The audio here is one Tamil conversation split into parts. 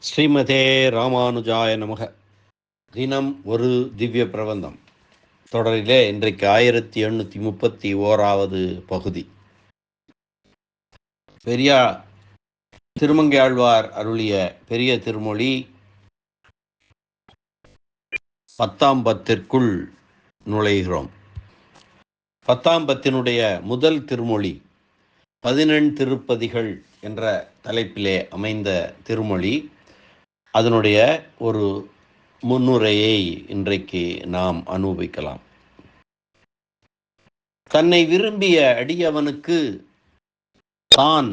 ஸ்ரீமதே ராமானுஜாய நமக. தினம் ஒரு திவ்ய பிரபந்தம். தொடரிலே இன்றைக்கு ஆயிரத்தி எண்ணூற்றி முப்பத்தி ஓராவது பகுதி. பெரியா திருமங்கையாழ்வார் அருளிய பெரிய திருமொழி பத்தாம் பத்திற்குள் நுழைகிறோம். பத்தாம் பத்தினுடைய முதல் திருமொழி பதினெண் திருப்பதிகள் என்ற தலைப்பிலே அமைந்த திருமொழி அதனுடைய ஒரு முன்னுரையை இன்றைக்கு நாம் அனுபவிக்கலாம். தன்னை விரும்பிய அடியவனுக்கு தான்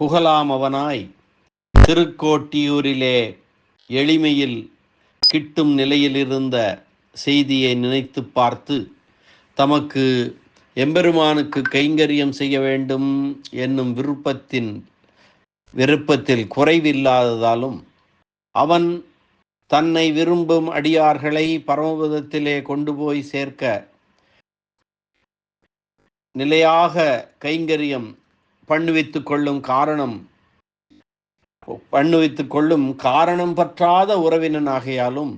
புகழாமவனாய் திருக்கோட்டியூரிலே எளிமையில் கிட்டும் நிலையிலிருந்த செய்தியை நினைத்து பார்த்து தமக்கு எம்பெருமானுக்கு கைங்கரியம் செய்ய வேண்டும் என்னும் விருப்பத்தின் விருப்பத்தில் குறைவில்லாததாலும் அவன் தன்னை விரும்பும் அடியார்களை பரமபதத்திலே கொண்டு போய் சேர்க்க நிலையாக கைங்கரியம் பண்ணுவித்து கொள்ளும் காரணம் பண்ணுவித்து கொள்ளும் காரணம் பற்றாத உறவினனாகையாலும்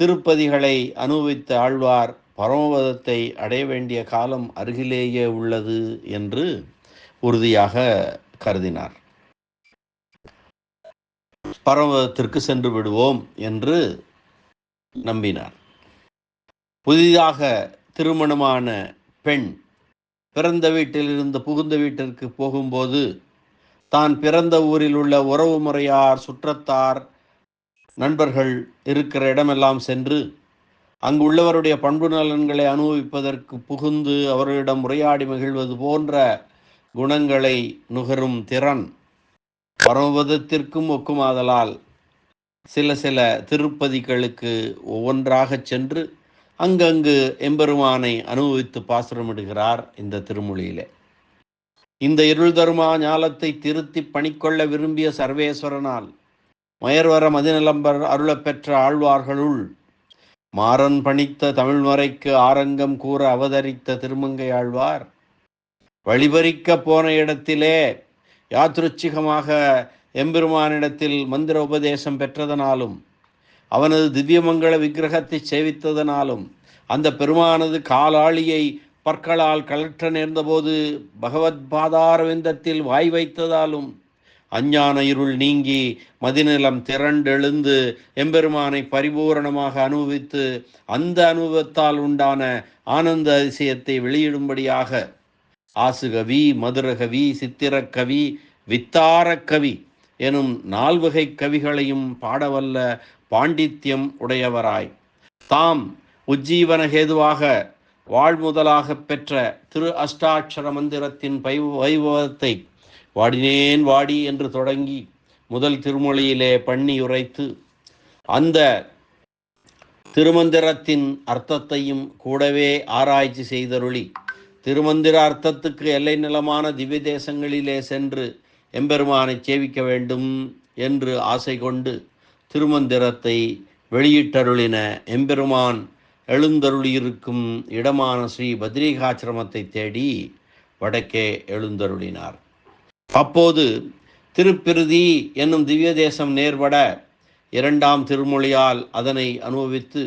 திருப்பதிகளை அனுபவித்த ஆழ்வார் பரமபதத்தை அடைய வேண்டிய காலம் அருகிலேயே உள்ளது என்று உறுதியாக கருதினார். பரமதத்திற்கு சென்று விடுவோம் என்று நம்பினார். புதிதாக திருமணமான பெண் பிறந்த வீட்டிலிருந்து புகுந்த வீட்டிற்கு போகும்போது தான் பிறந்த ஊரில் உள்ள உறவு முறையார் சுற்றத்தார் நண்பர்கள் இருக்கிற இடமெல்லாம் சென்று அங்கு உள்ளவருடைய பண்பு நலன்களை அனுபவிப்பதற்கு புகுந்து அவர்களிடம் உரையாடி மகிழ்வது போன்ற குணங்களை நுகரும் திறன் பரமபதத்திற்கும் ஒக்குமாதலால் சில சில திருப்பதிகளுக்கு ஒவ்வொன்றாக சென்று அங்கங்கு எம்பெருமானை அனுபவித்து பாசுரமிடுகிறார் இந்த திருமொழியிலே. இந்த இருள் தருமா ஞாலத்தை திருத்தி பணிக்கொள்ள விரும்பிய சர்வேஸ்வரனால் மயர்வர மதிநலம்பர் அருளப்பெற்ற ஆழ்வார்களுள் மாறன் பணித்த தமிழ்மறைக்கு ஆரங்கம் கூற அவதரித்த திருமங்கை ஆழ்வார் வழிபறிக்க போன இடத்திலே யாத்ருச்சிகமாக எம்பெருமானிடத்தில் மந்திர உபதேசம் பெற்றதனாலும் அவனது திவ்யமங்கள விக்கிரகத்தை சேவித்ததனாலும் அந்த பெருமானது காலாளியை பற்களால் கலற்ற நேர்ந்தபோது பகவத் பாதாரவிந்தத்தில் வாய் வைத்ததாலும் அஞ்ஞான இருள் நீங்கி மதிநிலம் திரண்டெழுந்து எம்பெருமானை பரிபூரணமாக அனுபவித்து அந்த அனுபவத்தால் உண்டான ஆனந்த அதிசயத்தை வெளியிடும்படியாக ஆசுகவி மதுரகவி சித்திரக்கவி வித்தாரக்கவி எனும் நால்வகை கவிகளையும் பாடவல்ல பாண்டித்யம் உடையவராய். தாம் உஜ்ஜீவன ஹேதுவாக வாழ்முதலாக பெற்ற திரு அஷ்டாட்சர மந்திரத்தின் பை வைபவத்தை வாடினேன் வாடி என்று தொடங்கி முதல் திருமொழியிலே பண்ணி உரைத்து அந்த திருமந்திரத்தின் அர்த்தத்தையும் கூடவே ஆராய்ச்சி செய்தருளி திருமந்திர அர்த்தத்துக்கு எல்லை நிலமான திவ்ய தேசங்களிலே சென்று எம்பெருமானை சேவிக்க வேண்டும் என்று ஆசை கொண்டு திருமந்திரத்தை வெளியிட்டருளின எம்பெருமான் எழுந்தருளியிருக்கும் இடமான ஸ்ரீ பத்ரிகாசிரமத்தை தேடி வடக்கே எழுந்தருளினார். அப்போது திருப்பிருதி என்னும் திவ்ய தேசம் நேர்பட இரண்டாம் திருமொழியால் அதனை அனுபவித்து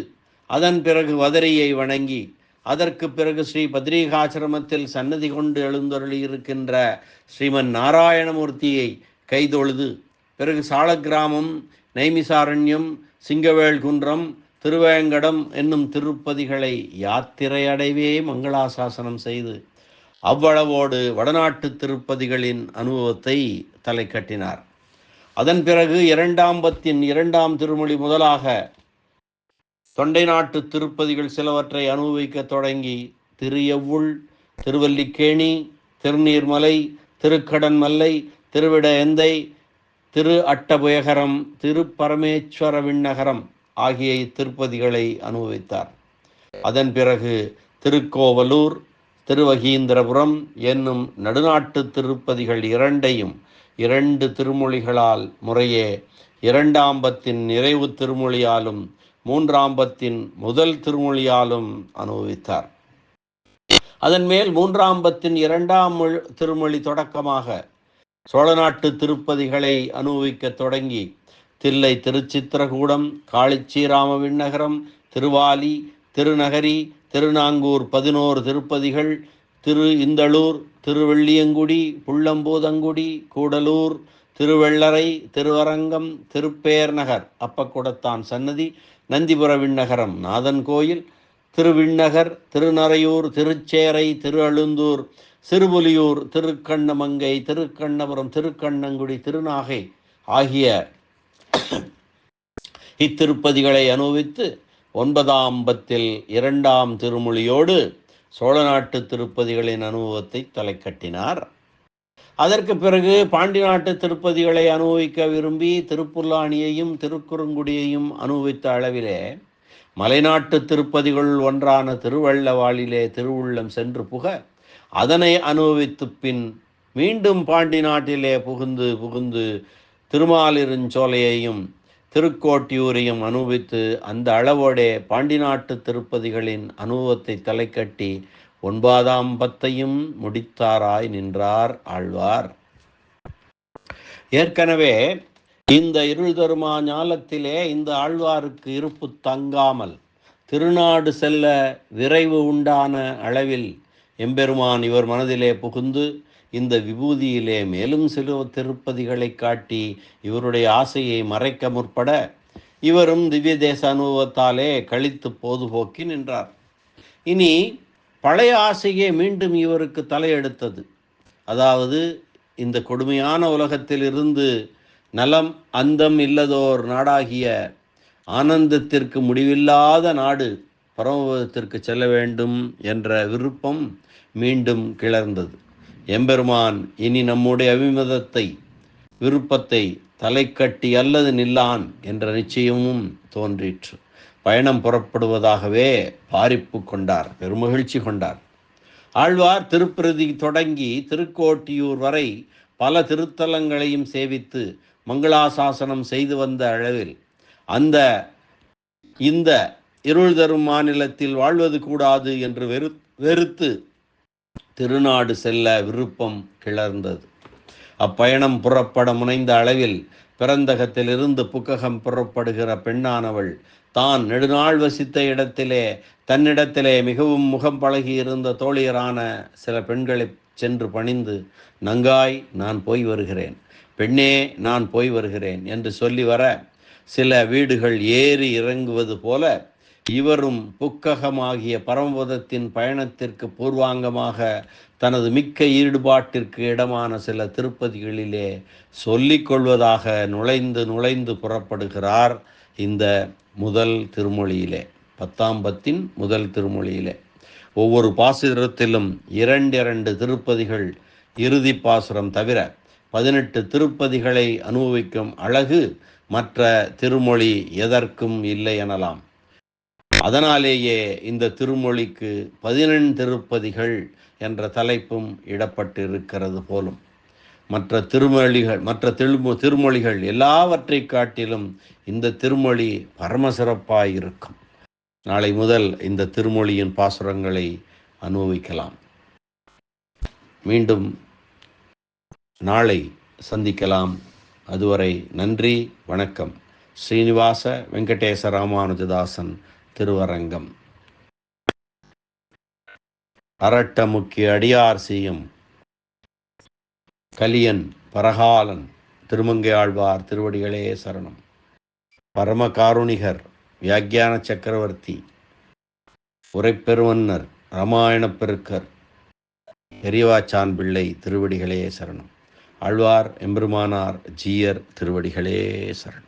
அதன் பிறகு வதரியை வணங்கி அதற்கு பிறகு ஸ்ரீ பத்ரிகாசிரமத்தில் சன்னதி கொண்டு எழுந்தருளியிருக்கின்ற ஸ்ரீமன் நாராயணமூர்த்தியை கைதொழுது பிறகு சாலக்கிராமம் நைமிசாரண்யம் சிங்கவேல் குன்றம் திருவேங்கடம் என்னும் திருப்பதிகளை யாத்திரையடைவே மங்களாசாசனம் செய்து அவ்வளவோடு வடநாட்டு திருப்பதிகளின் அனுபவத்தை தலை கட்டினார் அதன் பிறகு இரண்டாம் பத்தின் இரண்டாம் திருமொழி முதலாக தொண்டை நாட்டு திருப்பதிகள் சிலவற்றை அனுபவிக்க தொடங்கி திரு எவ்வுள் திருவல்லிக்கேணி திருநீர்மலை திருக்கடன்மல்லை திருவிட எந்தை திரு அட்டபுயகரம் திருப்பரமேஸ்வர விண்ணகரம் ஆகிய இத்திருப்பதிகளை அனுபவித்தார். அதன் பிறகு திருக்கோவலூர் திருவகீந்திரபுரம் என்னும் நடுநாட்டு திருப்பதிகள் இரண்டையும் இரண்டு திருமொழிகளால் முறையே இரண்டாம்பத்தின் நிறைவு திருமொழியாலும் மூன்றாம் பத்தின் முதல் திருமொழியாலும் அனுபவித்தார். அதன் மேல் மூன்றாம் பத்தின் இரண்டாம் திருமொழி தொடக்கமாக சோழ நாட்டு திருப்பதிகளை அனுபவிக்கத் தொடங்கி தில்லை திருச்சித்திரகூடம் காளிச்சீராம விண்ணகரம் திருவாலி திருநகரி திருநாங்கூர் பதினோரு திருப்பதிகள் திரு இந்தளூர் திருவெள்ளியங்குடி புள்ளம்பூதங்குடி கூடலூர் திருவெள்ளரை திருவரங்கம் திருப்பேர் நகர் அப்பக்குடத்தான் சன்னதி நந்திபுர விண்ணகரம் நாதன் கோயில் திருவிண்ணகர் திருநறையூர் திருச்சேரை திருஅழுந்தூர் சிறுபுலியூர் திருக்கண்ணமங்கை திருக்கண்ணபுரம் திருக்கண்ணங்குடி திருநாகை ஆகிய இத்திருப்பதிகளை அனுபவித்து ஒன்பதாம் பத்தில் இரண்டாம் திருமொழியோடு சோழ நாட்டு திருப்பதிகளின் அனுபவத்தை தலைக்கட்டினார். அதற்கு பிறகு பாண்டி நாட்டு திருப்பதிகளை அனுபவிக்க விரும்பி திருப்புல்லானியையும் திருக்குறுங்குடியையும் அனுபவித்த அளவிலே மலைநாட்டு திருப்பதிகள் ஒன்றான திருவள்ளவாளிலே திருவுள்ளம் சென்று புக அதனை அனுபவித்து பின் மீண்டும் பாண்டி நாட்டிலே புகுந்து புகுந்து திருமாலிருஞ்சோலையையும் திருக்கோட்டியூரையும் அனுபவித்து அந்த அளவோடே பாண்டி நாட்டு திருப்பதிகளின் அனுபவத்தை தலைக்கட்டி ஒன்பதாம் பத்தையும் முடித்தாராய் நின்றார் ஆழ்வார். ஏற்கனவே இந்த இருள் தருமா ஞாலத்திலே இந்த ஆழ்வாருக்கு இருப்பு தங்காமல் திருநாடு செல்ல விரைவு உண்டான அளவில் எம்பெருமான் இவர் மனதிலே புகுந்து இந்த விபூதியிலே மேலும் சில திருப்பதிகளை காட்டி இவருடைய ஆசையை மறைக்க முற்பட இவரும் திவ்ய தேச அனுபவத்தாலே கழித்து போதுபோக்கி நின்றார். இனி பழைய ஆசையே மீண்டும் இவருக்கு தலையெடுத்தது. அதாவது இந்த கொடுமையான உலகத்திலிருந்து நலம் அந்தம் இல்லதோர் நாடாகிய ஆனந்தத்திற்கு முடிவில்லாத நாடு பரமபதத்திற்கு செல்ல வேண்டும் என்ற விருப்பம் மீண்டும் கிளர்ந்தது. எம்பெருமான் இனி நம்முடைய அபிமதத்தை விருப்பத்தை தலைக்கட்டி அல்லது நில்லான் என்ற நிச்சயமும் தோன்றிற்று. பயணம் புறப்படுவதாகவே பாரிப்பு கொண்டார் பெருமகிழ்ச்சி கொண்டார். ஆழ்வார் திருப்பிரதி தொடங்கி திருக்கோட்டியூர் வரை பல திருத்தலங்களையும் சேவித்து மங்களாசாசனம் செய்து வந்த அளவில் அந்த இந்த இருள் தரும் மாநிலத்தில் வாழ்வது கூடாது என்று வெறு வெறுத்து திருநாடு செல்ல விருப்பம் கிளர்ந்தது. அப்பயணம் புறப்பட முனைந்த அளவில் பிறந்தகத்திலிருந்து புக்ககம் புறப்படுகிற பெண்ணானவள் தான் நெடுநாள் வசித்த இடத்திலே தன்னிடத்திலே மிகவும் முகம் பழகி இருந்த தோழியரான சில பெண்களை சென்று பணிந்து நங்காய் நான் போய் வருகிறேன். பெண்ணே நான் போய் வருகிறேன் என்று சொல்லி வர சில வீடுகள் ஏறி இறங்குவது போல இவரும் புக்ககமாகிய பரமபதத்தின் பயணத்திற்கு பூர்வாங்கமாக தனது மிக்க ஈடுபாட்டிற்கு இடமான சில திருப்பதிகளிலே சொல்லிக்கொள்வதாக நுழைந்து நுழைந்து புறப்படுகிறார் இந்த முதல் திருமொழியிலே பத்தாம் பத்தின் முதல் திருமொழியிலே. ஒவ்வொரு பாசுரத்திலும் இரண்டிரண்டு திருப்பதிகள் இறுதி பாசுரம் தவிர பதினெட்டு திருப்பதிகளை அனுபவிக்கும் அழகு மற்ற திருமொழி எதற்கும் இல்லை எனலாம். அதனாலேயே இந்த திருமொழிக்கு பதினெண் திருப்பதிகள் என்ற தலைப்பும் இடப்பட்டிருக்கிறது போலும். மற்ற திருமொழிகள் மற்ற திருமொ திருமொழிகள் எல்லாவற்றை காட்டிலும் இந்த திருமொழி பரம சிறப்பாய் இருக்கும் நாளை முதல் இந்த திருமொழியின் பாசுரங்களை அனுபவிக்கலாம். மீண்டும் நாளை சந்திக்கலாம். அதுவரை நன்றி வணக்கம். ஸ்ரீனிவாச வெங்கடேச ராமானுஜதாசன் திருவரங்கம். அரட்ட முக்கிய அடியார் செய்யும் கலியன் பரகாலன் திருமங்கை ஆழ்வார் திருவடிகளே சரணம். பரமகாருணிகர் வியாக்கியான சக்கரவர்த்தி உரைப்பெருவன்னர் ராமாயணப் பெருக்கர் பெரியவாச்சான் பிள்ளை திருவடிகளே சரணம். ஆழ்வார் எம்பெருமானார் ஜீயர் திருவடிகளே சரணம்.